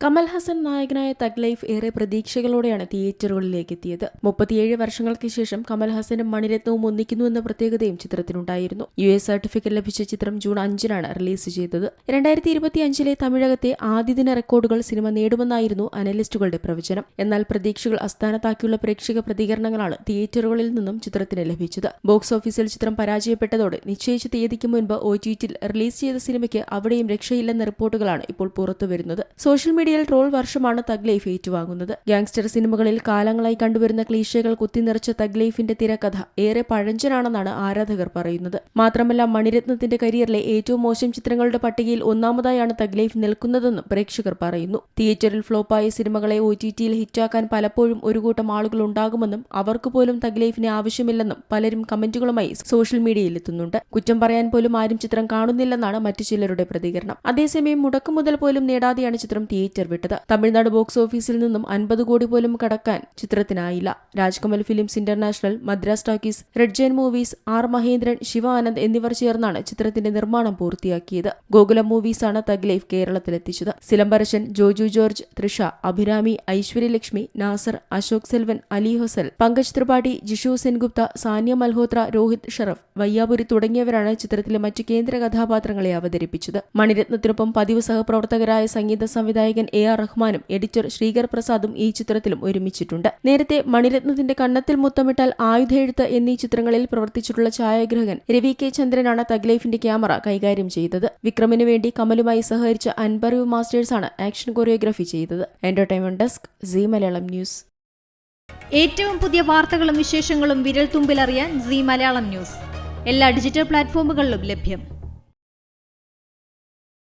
കമൽ ഹസൻ നായകനായ thug life ഏറെ പ്രതീക്ഷകളോടെയാണ് തിയേറ്ററുകളിലേക്ക് എത്തിയത് മുപ്പത്തിയേഴ് വർഷങ്ങൾക്ക് ശേഷം കമൽ ഹസനും മണിരത്നവും ഒന്നിക്കുന്നു എന്ന പ്രത്യേകതയും ചിത്രത്തിനുണ്ടായിരുന്നു. യു എസ് സർട്ടിഫിക്കറ്റ് ലഭിച്ച ചിത്രം ജൂൺ അഞ്ചിനാണ് റിലീസ് ചെയ്തത്. രണ്ടായിരത്തി ഇരുപത്തി അഞ്ചിലെ തമിഴകത്തെ ആദ്യദിന റെക്കോർഡുകൾ സിനിമ നേടുമെന്നായിരുന്നു അനലിസ്റ്റുകളുടെ പ്രവചനം. എന്നാൽ പ്രതീക്ഷകൾ അസ്ഥാനത്താക്കിയുള്ള പ്രേക്ഷക പ്രതികരണങ്ങളാണ് തിയേറ്ററുകളിൽ നിന്നും ചിത്രത്തിന് ലഭിച്ചത്. ബോക്സ് ഓഫീസിൽ ചിത്രം പരാജയപ്പെട്ടതോടെ നിശ്ചയിച്ച തീയതിക്ക് മുൻപ് ഒ റിലീസ് ചെയ്ത സിനിമയ്ക്ക് അവിടെയും രക്ഷയില്ലെന്ന റിപ്പോർട്ടുകളാണ് ഇപ്പോൾ പുറത്തുവരുന്നത്. സോഷ്യൽ മീഡിയയിൽ ട്രോൾ വർഷമാണ് തഗ് ലൈഫ് ഏറ്റുവാങ്ങുന്നത്. ഗാങ്സ്റ്റർ സിനിമകളിൽ കാലങ്ങളായി കണ്ടുവരുന്ന ക്ലീശകൾ കുത്തിനിറച്ച തഗ് ലൈഫിന്റെ തിരക്കഥ ഏറെ പഴഞ്ചനാണെന്നാണ് ആരാധകർ പറയുന്നത്. മാത്രമല്ല മണിരത്നത്തിന്റെ കരിയറിലെ ഏറ്റവും മോശം ചിത്രങ്ങളുടെ പട്ടികയിൽ ഒന്നാമതായാണ് തഗ് ലൈഫ് നിൽക്കുന്നതെന്നും പ്രേക്ഷകർ പറയുന്നു. തിയേറ്ററിൽ ഫ്ലോപ്പായ സിനിമകളെ ഒ ടി ടിയിൽ ഹിറ്റാക്കാൻ പലപ്പോഴും ഒരു കൂട്ടം ആളുകൾ ഉണ്ടാകുമെന്നും അവർക്ക് പോലും തഗ് ലൈഫിനെ ആവശ്യമില്ലെന്നും പലരും കമന്റുകളുമായി സോഷ്യൽ മീഡിയയിൽ എത്തുന്നുണ്ട്. കുറ്റം പറയാൻ പോലും ആരും ചിത്രം കാണുന്നില്ലെന്നാണ് മറ്റു ചിലരുടെ പ്രതികരണം. അതേസമയം മുടക്കുമുതൽ പോലും നേടാതെയാണ് ചിത്രം തിയേറ്റർ വിട്ടത്. തമിഴ്നാട് ബോക്സ് ഓഫീസിൽ നിന്നും അൻപത് കോടി പോലും കടക്കാൻ ചിത്രത്തിനായില്ല. Rajkamal films international Madras talkies red giant movies R Mahendran Siva Anand എന്നിവർ ചേർന്നാണ് ചിത്രത്തിന്റെ നിർമ്മാണം പൂർത്തിയാക്കിയത്. ഗോകുലം മൂവീസാണ് തഗ് ലൈഫ് കേരളത്തിലെത്തിച്ചത്. സിലംബരശൻ ജോജു ജോർജ് തൃഷ അഭിരാമി ഐശ്വര്യലക്ഷ്മി നാസർ അശോക് സെൽവൻ അലി ഹൊസൽ പങ്കജ് ത്രിപാഠി ജിഷു സെൻഗുപ്ത സാനിയ മൽഹോത്ര രോഹിത് ഷറഫ് വയ്യാപുരി തുടങ്ങിയവരാണ് ചിത്രത്തിലെ മറ്റ് കേന്ദ്ര കഥാപാത്രങ്ങളെ അവതരിപ്പിച്ചത്. മണിരത്നത്തിനൊപ്പം പതിവ് സഹപ്രവർത്തകരായ സംഗീത സംവിധായകൻ എ ആർ റഹ്മാനും എഡിറ്റർ ശ്രീകർ പ്രസാദും ഈ ചിത്രത്തിലും ഒരുമിച്ചിട്ടുണ്ട്. നേരത്തെ മണിരത്നത്തിന്റെ കണ്ണത്തിൽ മുത്തമിട്ടാൽ ആയുധെഴുത്ത് എന്നീ ചിത്രങ്ങളിൽ പ്രവർത്തിച്ചിട്ടുള്ള ഛായാഗ്രഹകൻ രവി കെ ചന്ദ്രനാണ് തഗ്ലൈഫിന്റെ ക്യാമറ കൈകാര്യം ചെയ്തത്. വിക്രമിനു വേണ്ടി കമലുമായി സഹകരിച്ച അൻപറിവ് മാസ്റ്റേഴ്സാണ് ആക്ഷൻ കൊറിയോഗ്രാഫി ചെയ്തത്. Entertainment desk Zee Malayalam news. ഏറ്റവും പുതിയ വാർത്തകളും വിശേഷങ്ങളും വിരൽ തുമ്പിലറിയാൻ സി മലയാളം ന്യൂസ്. എല്ലാ ഡിജിറ്റൽ പ്ലാറ്റ്ഫോമുകളിലും ലഭ്യം.